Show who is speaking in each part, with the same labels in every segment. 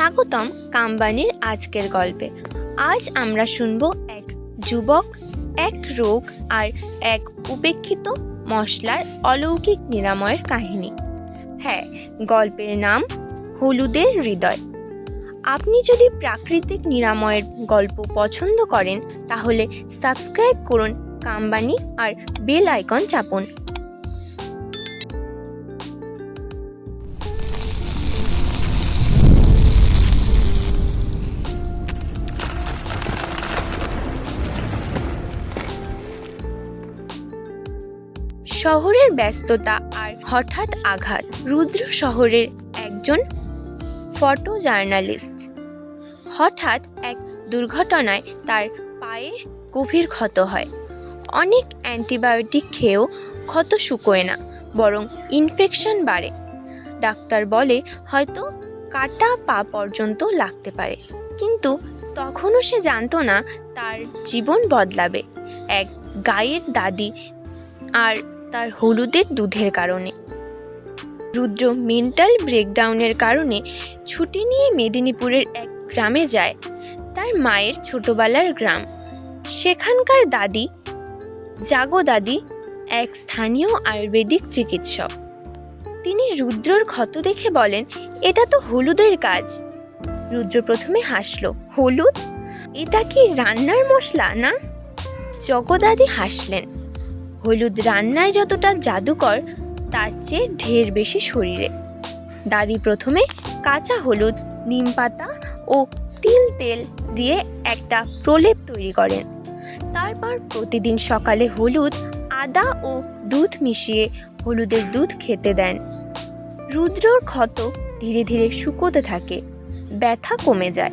Speaker 1: স্বাগতম কাম্বানির আজকের গল্পে। আজ আমরা শুনব এক যুবক, এক রোগ আর এক উপেক্ষিত মশলার অলৌকিক নিরাময়ের কাহিনী। হ্যাঁ গল্পের নাম হলুদের হৃদয়। আপনি যদি প্রাকৃতিক নিরাময়ের গল্প পছন্দ করেন, তাহলে সাবস্ক্রাইব করুন কাম্বানি আর বেল আইকন চাপুন। শহরের ব্যস্ততা আর হঠাৎ আঘাত রুদ্র শহরের একজন ফটো জার্নালিস্ট হঠাৎ এক দুর্ঘটনায় তার পায়ে গভীর ক্ষত হয়। অনেক অ্যান্টিবায়োটিক খেয়েও ক্ষত শুকোয় না, বরং ইনফেকশন বাড়ে। ডাক্তার বলে হয়তো কাটা পা পর্যন্ত লাগতে পারে, কিন্তু তখনও সে জানতো না তার জীবন বদলাবে। এক গায়ের দাদি আর তার হলুদের দুধের কারণে। রুদ্র মেন্টাল ব্রেকডাউনের কারণে ছুটি নিয়ে মেদিনীপুরের এক গ্রামে যায়, তার মায়ের ছোটবেলার গ্রাম। সেখানকার দাদি, জাগো দাদি, এক স্থানীয় আয়ুর্বেদিক চিকিৎসক। তিনি রুদ্রর ক্ষত দেখে বলেন, এটা তো হলুদের কাজ। রুদ্র প্রথমে হাসল, হলুদ? এটা কি রান্নার মশলা না? জগদাদি হাসলেন হলুদ রান্নায় যতটা জাদুকর, তার চেয়ে ঢের বেশি শরীরে। দাদি প্রথমে কাঁচা হলুদ, নিম পাতা ও তিল তেল দিয়ে একটা প্রলেপ তৈরি করেন। তারপর প্রতিদিন সকালে হলুদ, আদা ও দুধ মিশিয়ে হলুদের দুধ খেতে দেন। রুদ্রর ক্ষত ধীরে ধীরে শুকোতে থাকে, ব্যথা কমে যায়।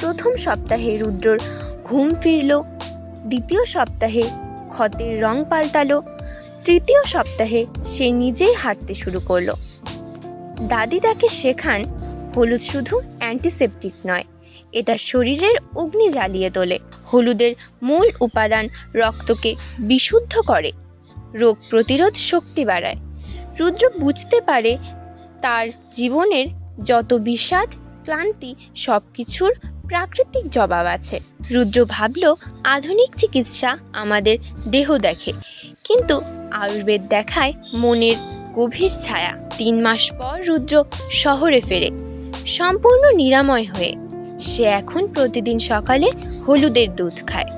Speaker 1: প্রথম সপ্তাহে রুদ্রর ঘুম ফিরল, দ্বিতীয় সপ্তাহে ক্ষতের রং পাল্টালো। তৃতীয় সপ্তাহে সে নিজেই হাঁটতে শুরু করল। দাদি তাকে শেখান, হলুদ শুধু অ্যান্টিসেপটিক নয়, এটা শরীরের অগ্নি জ্বালিয়ে তোলে। হলুদের মূল উপাদান রক্তকে বিশুদ্ধ করে, রোগ প্রতিরোধ শক্তি বাড়ায়। রুদ্র বুঝতে পারে তার জীবনের যত বিষাদ, ক্লান্তি সব কিছুর প্রাকৃতিক জবাব আছে। রুদ্র ভাবল, আধুনিক চিকিৎসা আমাদের দেহ দেখে। কিন্তু আয়ুর্বেদ দেখায় মনের গভীর ছায়া। তিন মাস পর রুদ্র শহরে ফেরে, সম্পূর্ণ নিরাময় হয়ে। সে এখন প্রতিদিন সকালে হলুদের দুধ খায়।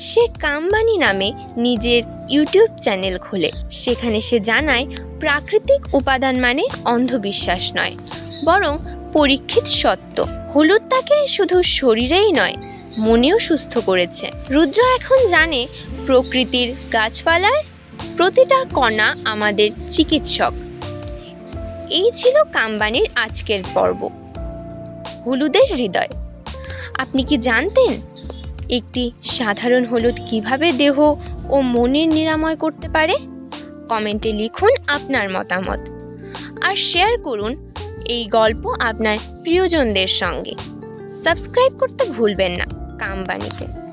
Speaker 1: সে কামবানি নামে নিজের ইউটিউব চ্যানেল খোলে। সেখানে সে জানায়, প্রাকৃতিক উপাদান মানে অন্ধবিশ্বাস নয়। বরং পরীক্ষিত সত্য। হলুদ তাকে শুধু শরীরেই নয়, মনেও সুস্থ করেছে। রুদ্র এখন জানে প্রকৃতির গাছপালার প্রতিটা কণা আমাদের চিকিৎসক। এই ছিল কাম্বানির আজকের পর্ব। হলুদের হৃদয়। আপনি কি জানতেন একটি সাধারণ হলুদ কীভাবে দেহ ও মনের নিরাময় করতে পারে? কমেন্টে লিখুন আপনার মতামত। আর শেয়ার করুন এই গল্প আপনার প্রিয়জনদের সঙ্গে। সাবস্ক্রাইব করতে ভুলবেন না কামবানিতে